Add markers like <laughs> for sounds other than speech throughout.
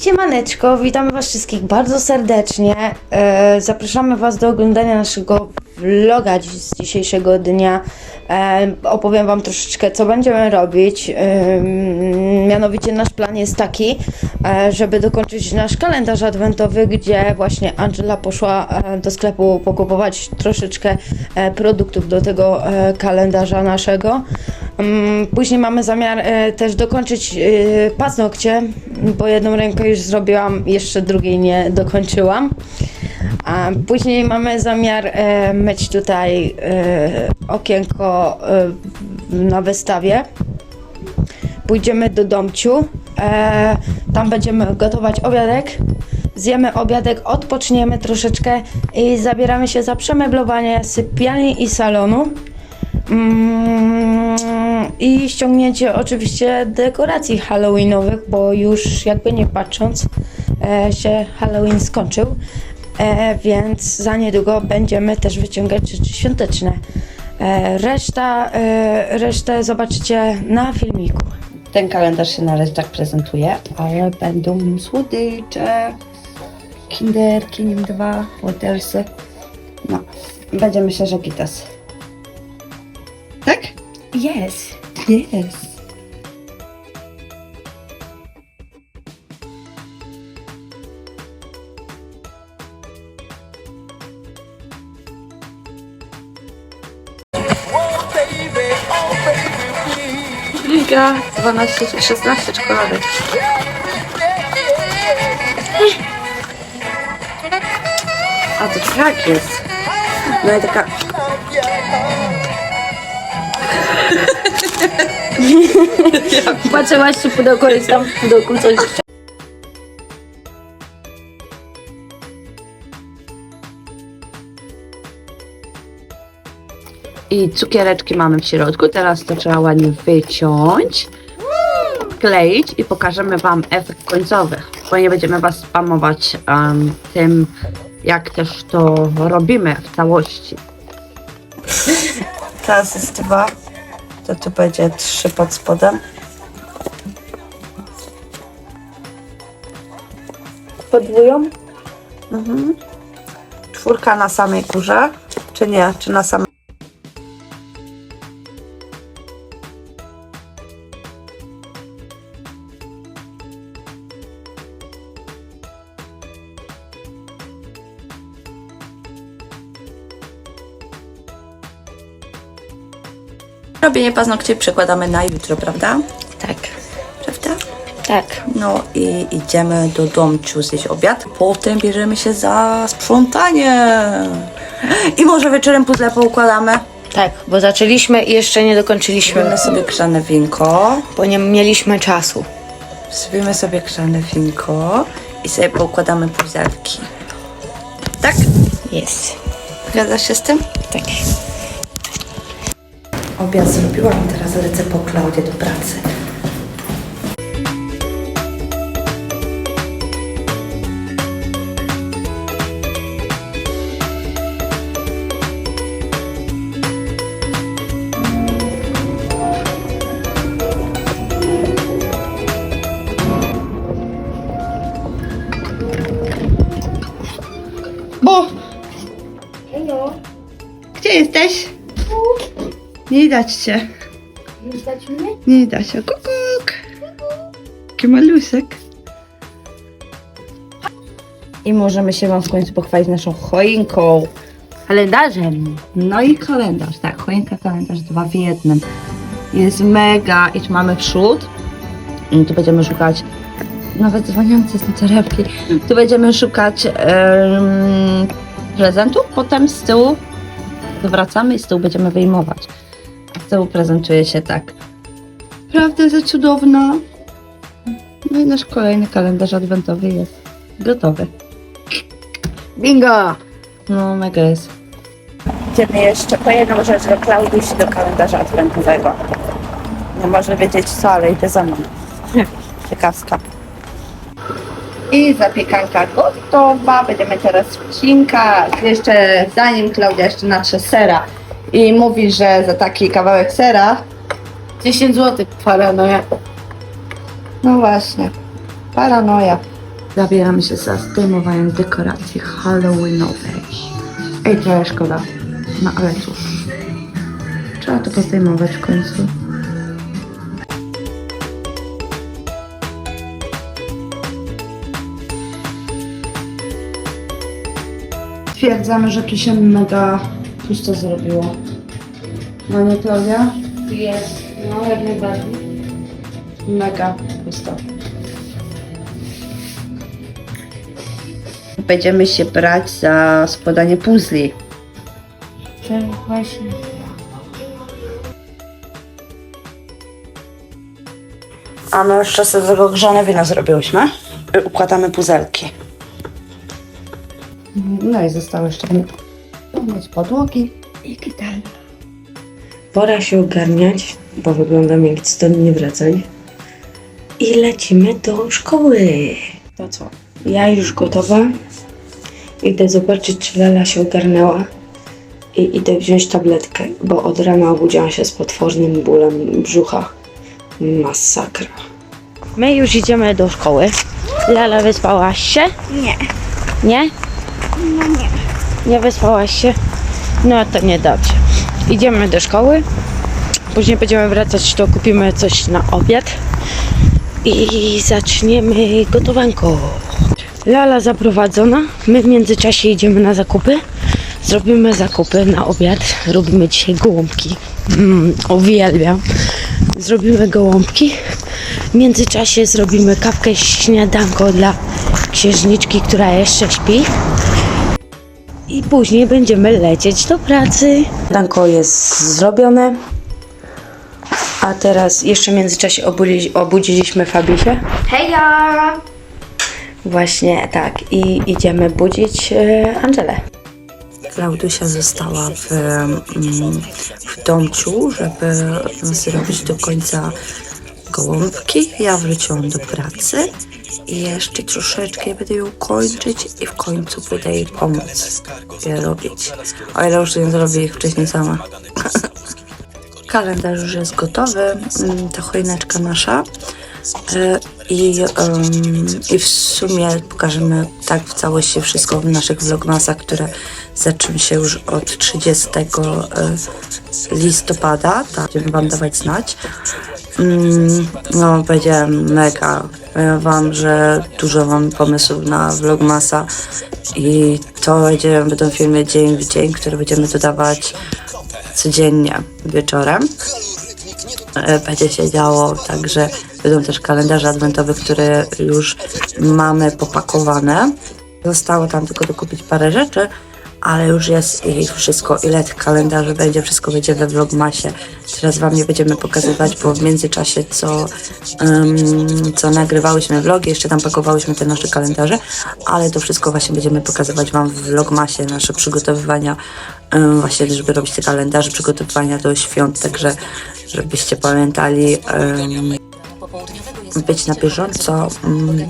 Siemaneczko, witamy Was wszystkich bardzo serdecznie. E, zapraszamy Was do oglądania naszego vloga z dzisiejszego dnia. E, opowiem Wam troszeczkę, co będziemy robić. E, mianowicie nasz plan jest taki, e, żeby dokończyć nasz kalendarz adwentowy, gdzie właśnie Angela poszła do sklepu pokupować troszeczkę produktów do tego kalendarza naszego. Mm, Później mamy zamiar też dokończyć paznokcie, bo jedną rękę już zrobiłam, jeszcze drugiej nie dokończyłam. A później mamy zamiar e, myć tutaj e, okienko e, na wystawie. Pójdziemy do domciu, e, tam będziemy gotować obiadek. Zjemy obiadek, odpoczniemy troszeczkę i zabieramy się za przemeblowanie sypialni i salonu. Mm, I ściągnięcie oczywiście dekoracji halloweenowych, bo już jakby nie patrząc e, się Halloween skończył, e, więc za niedługo będziemy też wyciągać rzeczy świąteczne. E, reszta, e, resztę zobaczycie na filmiku. Ten kalendarz się na razie tak prezentuje, ale będą słodycze, kinderki, nim dwa, watersy. No, będziemy się żegitas. Tak? Yes. Jest. Liga 12 czy 16 czekolady. A to tak jest. No i taka <laughs> Patrzyłaś czy pudełko jest tam w pudełku coś. Cukiereczki mamy w środku. Teraz to trzeba ładnie wyciąć, kleić i pokażemy Wam efekt końcowy. Bo nie będziemy Was spamować em, tym, jak też to robimy w całości. <laughs> Teraz jest dwa, to tu będzie trzy pod spodem. Podwóją? Mhm. Czwórka na samej górze, czy nie? Czy na samej Robienie paznokci przekładamy na jutro, prawda? Tak. Prawda? Tak. No i idziemy do domciu zjeść obiad. Potem bierzemy się za sprzątanie. I może wieczorem puzzle poukładamy. Tak, bo zaczęliśmy i jeszcze nie dokończyliśmy, Zrobimy sobie grzane winko. bo nie mieliśmy czasu. Zrobimy sobie grzane winko i sobie poukładamy puzelki. Tak? Jest. Zgadzasz się z tym? Tak. Obiad zrobiłam, teraz lecę po Klaudię do pracy. Bo! Gdzie jesteś? Nie widać cię. Nie widać mnie? Nie widać. Kukuk! Malusek. I możemy się Wam w końcu pochwalić naszą choinką. Kalendarzem. No i kalendarz, tak. Choinka, kalendarz, dwa w jednym. Jest mega. I tu mamy przód. I tu będziemy szukać nawet dzwoniące są torebki. Tu będziemy szukać prezentu, potem z tyłu wracamy i z tyłu będziemy wyjmować. Z tyłu prezentuje się tak. Prawda, że cudowna. No i nasz kolejny kalendarz adwentowy jest gotowy. Bingo! No, mega jest. Idziemy jeszcze po jedną rzecz do Klaudiusi, do kalendarza adwentowego. Nie może wiedzieć co, ale idę za mną. <laughs> Ciekawska. I zapiekanka gotowa. Będziemy teraz wcinkać. Jeszcze zanim Klaudia jeszcze natrze sera i mówi, że za taki kawałek sera 10 zł paranoja. No właśnie. Paranoja. Zabieramy się za zdejmowanie dekoracji halloweenowej. Ej, trochę szkoda. No ale cóż. Trzeba to pozdejmować w końcu. Stwierdzamy, że tu się mega pusto zrobiło. No nie, Klaudia? Jest. No, jak najbardziej. Mega pusto. Będziemy się brać za składanie puzli. Tak, właśnie. A my już czasem tego grzane wino zrobiłyśmy. Układamy puzelki. No i zostało jeszcze myć podłogi i gitar. Pora się ogarniać, bo wyglądam jak domu nie wracań. I lecimy do szkoły. To co? Ja już gotowa. Idę zobaczyć, czy Lela się ogarnęła. I idę wziąć tabletkę, bo od rana obudziłam się z potwornym bólem brzucha. Masakra. My już idziemy do szkoły. Lala, wyspałaś się? Nie. Nie? No nie. Nie wyspałaś się? No to niedobrze. Idziemy do szkoły. Później będziemy wracać, to kupimy coś na obiad. I zaczniemy gotowanko. Lala zaprowadzona. My w międzyczasie idziemy na zakupy. Zrobimy zakupy na obiad. Robimy dzisiaj gołąbki. Mm, uwielbiam. Zrobimy gołąbki. W międzyczasie zrobimy kawkę śniadanko dla księżniczki, która jeszcze śpi. I później będziemy lecieć do pracy. Danko jest zrobione. A teraz jeszcze w międzyczasie obudzi, obudziliśmy Fabisię. Heja! Właśnie tak. I idziemy budzić e, Angelę. Klaudusia została w, w domciu, żeby zrobić do końca gołąbki. Ja wróciłam do pracy i jeszcze troszeczkę będę ją kończyć i w końcu będę jej pomóc je robić. O ile już nie zrobię ich wcześniej sama. <laughs> Kalendarz już jest gotowy, mm, ta choineczka nasza. E, I, em, I w sumie pokażemy tak w całości wszystko w naszych vlogmasach, które zaczną się już od 30 e, listopada. Tak, będziemy Wam dawać znać. Mm, No, będzie mega. Powiem Wam, że dużo mam pomysłów na vlogmasa i to będzie, będą filmy dzień w dzień, które będziemy dodawać codziennie wieczorem e, będzie się działo, także będą też kalendarze adwentowe, które już mamy popakowane. Zostało tam tylko dokupić parę rzeczy, ale już jest ich wszystko. Ile tych kalendarzy będzie, wszystko będzie we vlogmasie. Teraz wam nie będziemy pokazywać, bo w międzyczasie co, em, co nagrywałyśmy vlogi, jeszcze tam pakowałyśmy te nasze kalendarze, ale to wszystko właśnie będziemy pokazywać wam w vlogmasie, nasze przygotowywania em, właśnie, żeby robić te kalendarze, przygotowywania do świąt, także żebyście pamiętali em, być na bieżąco mm,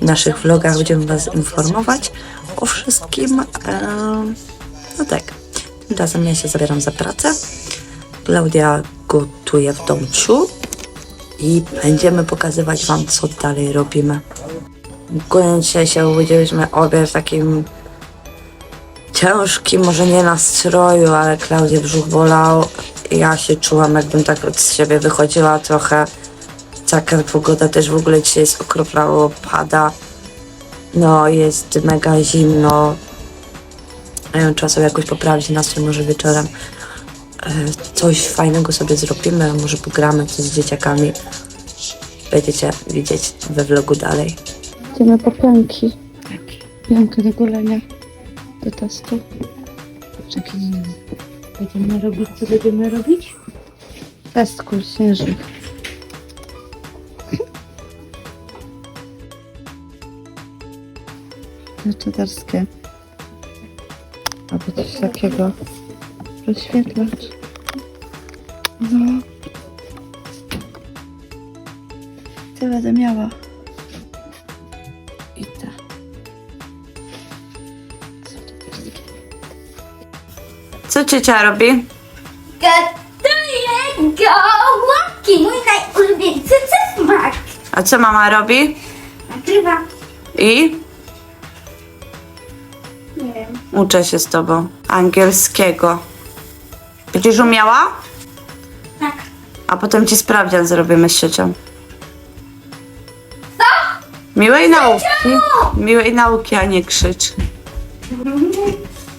w naszych vlogach. Będziemy Was informować o wszystkim. Em, No tak, tymczasem ja się zabieram za pracę. Klaudia gotuje w domciu i będziemy pokazywać Wam, co dalej robimy. Dzisiaj się obudziliśmy obie w takim ciężkim, może nie nastroju, ale Klaudię brzuch bolał. Ja się czułam, jakbym tak od siebie wychodziła trochę. Taka pogoda też w ogóle dzisiaj jest okropna, bo pada. No, jest mega zimno. Trzeba sobie jakoś poprawić nastrój, może wieczorem e, coś fajnego sobie zrobimy, może pogramy coś z dzieciakami. Będziecie widzieć we vlogu dalej. Idziemy po pianki. Piankę do golenia. Do testu. Czekaj. Będziemy robić, co będziemy robić? Test kul śnieżnych. Czetarskie. Albo coś takiego. Rozświetlacz. No. Ty będę miała. I ta. Co ciocia robi? Gotuję gołąbki, mój najulubieńszy smak. A co mama robi? Nagrywa. I? Uczę się z tobą angielskiego. Będziesz umiała? Tak. A potem ci sprawdzian zrobimy z siecią. Miłej nauki. Miłej nauki, a nie krzycz.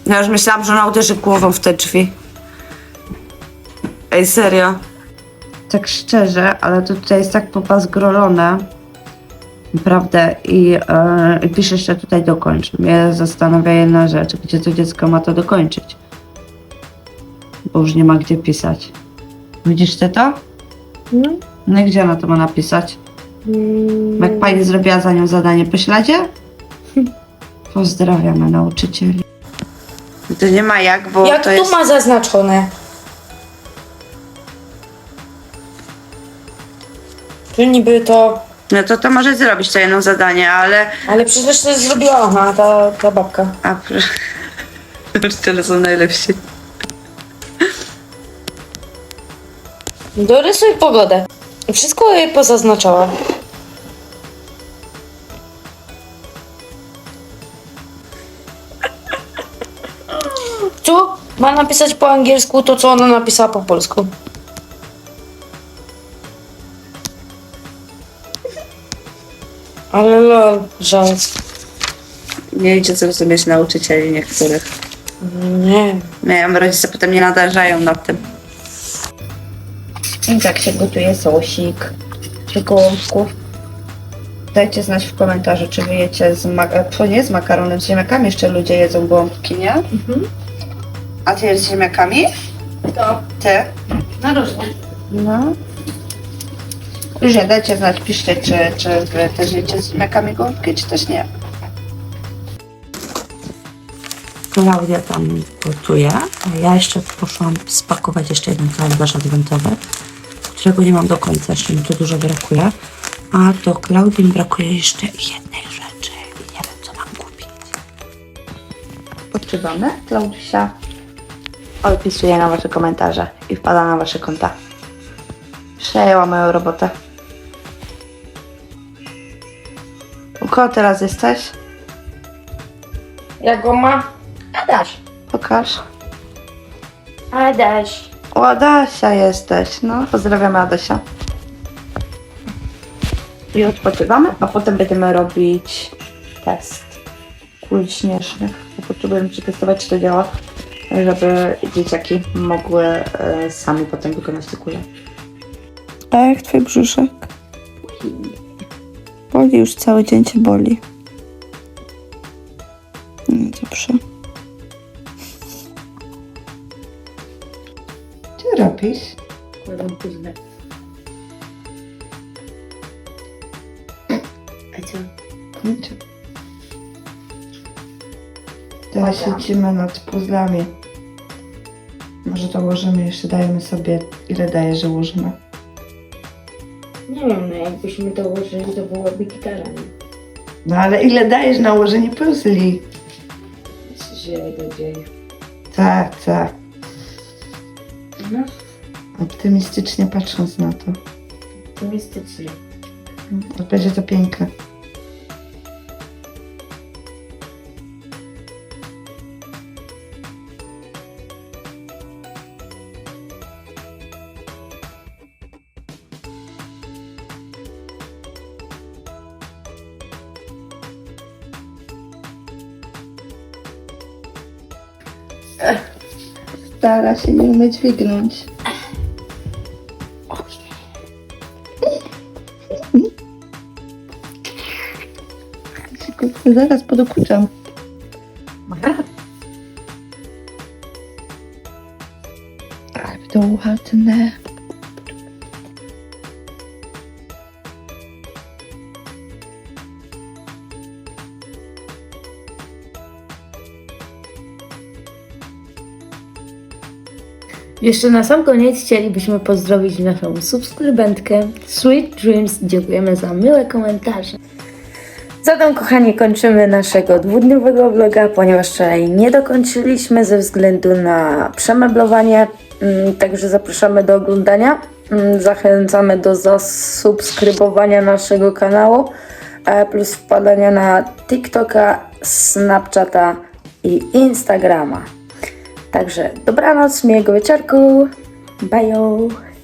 Ja już myślałam, że ona uderzy głową w te drzwi. Ej, serio. Tak szczerze, ale to tutaj jest tak popazgrolone. Naprawdę. I, e, I pisze jeszcze tutaj dokończ. Mnie zastanawia jedna rzecz. Gdzie to dziecko ma to dokończyć? Bo już nie ma gdzie pisać. Widzisz ty to? No. No i gdzie ona to ma napisać? Jak pani zrobiła za nią zadanie po śladzie? <laughs> Pozdrawiamy nauczycieli. To nie ma jak, bo Jak to tu jest... ma zaznaczone? Tu niby to... No to to może zrobić to jedno zadanie, ale... Ale przecież to zrobiła ona, ta, ta babka. A. Nauczyciele są najlepsi. Dorysuj pogodę. Wszystko jej pozaznaczała. Tu ma napisać po angielsku to, co ona napisała po polsku. Ale lol, żal. Nie idzie zrozumieć nauczycieli niektórych. Nie. Nie, rodzice potem nie nadarzają nad tym. I tak się gotuje sosik do gołąbków. Dajcie znać w komentarzu, czy wy jecie z, mak- to nie z makaronem, z ziemniakami. Jeszcze ludzie jedzą gołąbki, nie? A ty jesz z ziemniakami? To. Ty? Na różne. No. Już nie, dajcie znać, piszcie, czy, czy wy też jecie z ziemniakami gołąbki, czy też nie. Klaudia tam gotuje, a ja jeszcze poszłam spakować jeszcze jeden kalendarz adwentowy, którego nie mam do końca, jeszcze mi tu dużo brakuje. A do Klaudii mi brakuje jeszcze jednej rzeczy i nie wiem, co mam kupić. Odpoczywamy. Klaudusia odpisuje na wasze komentarze i wpada na wasze konta. Przejęła moją robotę. U kogo teraz jesteś? Jak go ma? Adaś. Pokaż. Adaś. O, Adasia jesteś. No, pozdrawiamy Adasia. I odpoczywamy, a potem będziemy robić test kul śnieżnych. Potrzebujemy przetestować, czy to działa, żeby dzieciaki mogły e, sami potem wykonać te kule. A jak twój brzuszek? Boli już cały dzień cię boli. No dobrze. Co robisz? Kładam puzzle. A co? Teraz siedzimy nad puzzlami. Może dołożymy, jeszcze dajemy sobie, ile daje, że ułożymy. No jakbyśmy dołożyli, to byłaby gitara, nie? No ale ile dajesz na ułożenie puzli? Co się dzieje? Tak, tak. No, Optymistycznie patrząc na to. optymistycznie. Będzie to piękne. Stara się nie umie dźwignąć. Zaraz podokuczam. Ale to ładne. Jeszcze na sam koniec chcielibyśmy pozdrowić naszą subskrybentkę Sweet Dreams. Dziękujemy za miłe komentarze. Zatem, kochani, kończymy naszego dwudniowego vloga, ponieważ wczoraj nie dokończyliśmy ze względu na przemeblowanie. Mm, Także zapraszamy do oglądania. Mm, Zachęcamy do zasubskrybowania naszego kanału. e, plus wpadania na TikToka, Snapchata i Instagrama. Także dobranoc, miłego wieczorku. Bye!